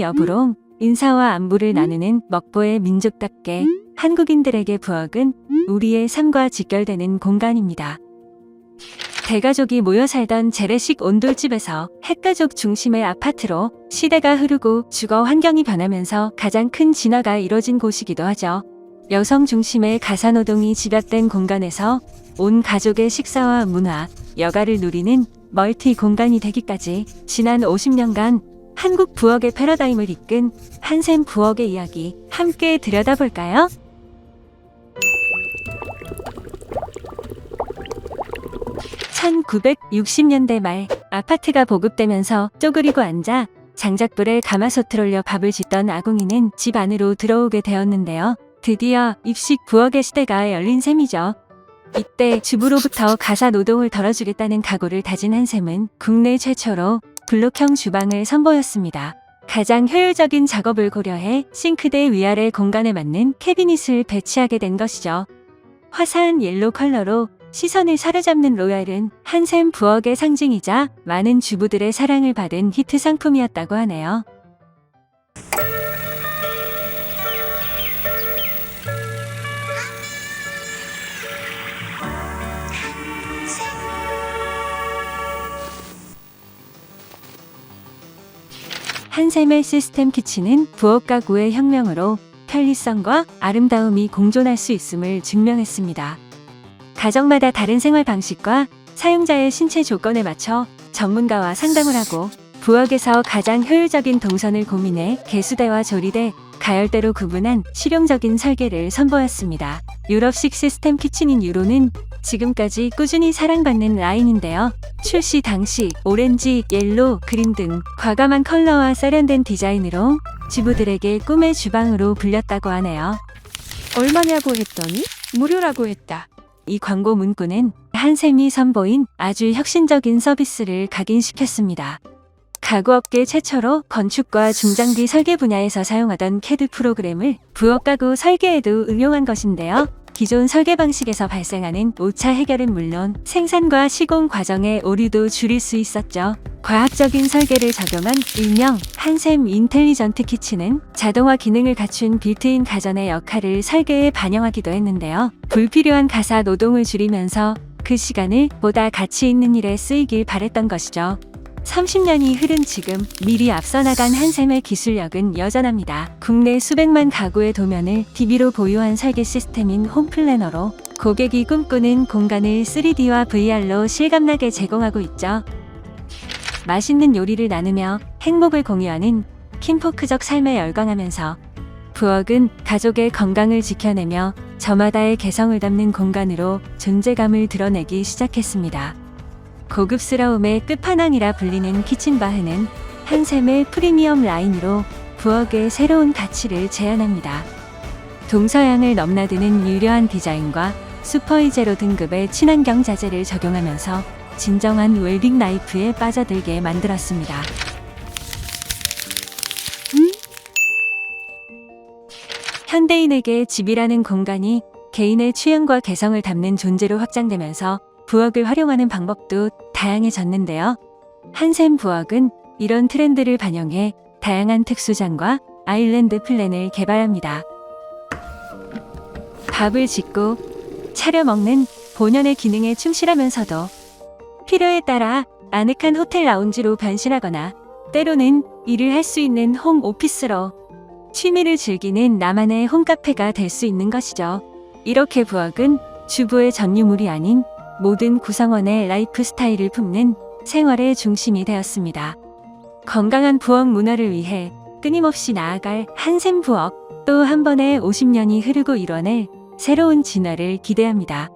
여부로 인사와 안부를 나누는 먹보의 민족답게 한국인들에게 부엌은 우리의 삶과 직결되는 공간입니다. 대가족이 모여 살던 재래식 온돌집에서 핵가족 중심의 아파트로 시대가 흐르고 주거 환경이 변하면서 가장 큰 진화가 이뤄진 곳이기도 하죠. 여성 중심의 가사노동이 집약된 공간에서 온 가족의 식사와 문화, 여가를 누리는 멀티 공간이 되기까지 지난 50년간 한국 부엌의 패러다임을 이끈 한샘 부엌의 이야기 함께 들여다볼까요? (1960년대) 말 아파트가 보급되면서 쪼그리고 앉아 장작불에 가마솥을 올려 밥을 짓던 아궁이는 집 안으로 들어오게 되었는데요. 드디어 입식 부엌의 시대가 열린 셈이죠. 이때 주부로부터 가사 노동을 덜어주겠다는 각오를 다진 한샘은 국내 최초로 블록형 주방을 선보였습니다. 가장 효율적인 작업을 고려해 싱크대 위아래 공간에 맞는 캐비닛을 배치하게 된 것이죠. 화사한 옐로 컬러로 시선을 사로잡는 로얄은 한샘 부엌의 상징이자 많은 주부들의 사랑을 받은 히트 상품이었다고 하네요. 한샘의 시스템 키친은 부엌 가구의 혁명으로 편리성과 아름다움이 공존할 수 있음을 증명했습니다. 가정마다 다른 생활 방식과 사용자의 신체 조건에 맞춰 전문가와 상담을 하고 부엌에서 가장 효율적인 동선을 고민해 개수대와 조리대, 가열대로 구분한 실용적인 설계를 선보였습니다. 유럽식 시스템 키친인 유로는 지금까지 꾸준히 사랑받는 라인인데요. 출시 당시 오렌지, 옐로, 그린 등 과감한 컬러와 세련된 디자인으로 주부들에게 꿈의 주방으로 불렸다고 하네요. 얼마냐고 했더니 무료라고 했다. 이 광고 문구는 한샘이 선보인 아주 혁신적인 서비스를 각인시켰습니다. 가구업계 최초로 건축과 중장비 설계 분야에서 사용하던 캐드 프로그램을 부엌 가구 설계에도 응용한 것인데요. 기존 설계 방식에서 발생하는 오차 해결은 물론 생산과 시공 과정의 오류도 줄일 수 있었죠. 과학적인 설계를 적용한 일명 한샘 인텔리전트 키친은 자동화 기능을 갖춘 빌트인 가전의 역할을 설계에 반영하기도 했는데요. 불필요한 가사 노동을 줄이면서 그 시간을 보다 가치 있는 일에 쓰이길 바랬던 것이죠. 30년이 흐른 지금 미리 앞서 나간 한샘의 기술력은 여전합니다. 국내 수백만 가구의 도면을 DB로 보유한 설계 시스템인 홈플래너로 고객이 꿈꾸는 공간을 3D와 VR로 실감나게 제공하고 있죠. 맛있는 요리를 나누며 행복을 공유하는 킴포크적 삶에 열광하면서 부엌은 가족의 건강을 지켜내며 저마다의 개성을 담는 공간으로 존재감을 드러내기 시작했습니다. 고급스러움의 끝판왕이라 불리는 키친바흐는 한샘의 프리미엄 라인으로 부엌의 새로운 가치를 제안합니다. 동서양을 넘나드는 유려한 디자인과 슈퍼이제로 등급의 친환경 자재를 적용하면서 진정한 웰빙 라이프에 빠져들게 만들었습니다. 현대인에게 집이라는 공간이 개인의 취향과 개성을 담는 존재로 확장되면서 부엌을 활용하는 방법도 다양해졌는데요. 한샘 부엌은 이런 트렌드를 반영해 다양한 특수장과 아일랜드 플랜을 개발합니다. 밥을 짓고 차려 먹는 본연의 기능에 충실하면서도 필요에 따라 아늑한 호텔 라운지로 변신하거나 때로는 일을 할 수 있는 홈 오피스로 취미를 즐기는 나만의 홈카페가 될 수 있는 것이죠. 이렇게 부엌은 주부의 전유물이 아닌 모든 구성원의 라이프 스타일을 품는 생활의 중심이 되었습니다. 건강한 부엌 문화를 위해 끊임없이 나아갈 한샘 부엌 또 한 번의 50년이 흐르고 이뤄낼 새로운 진화를 기대합니다.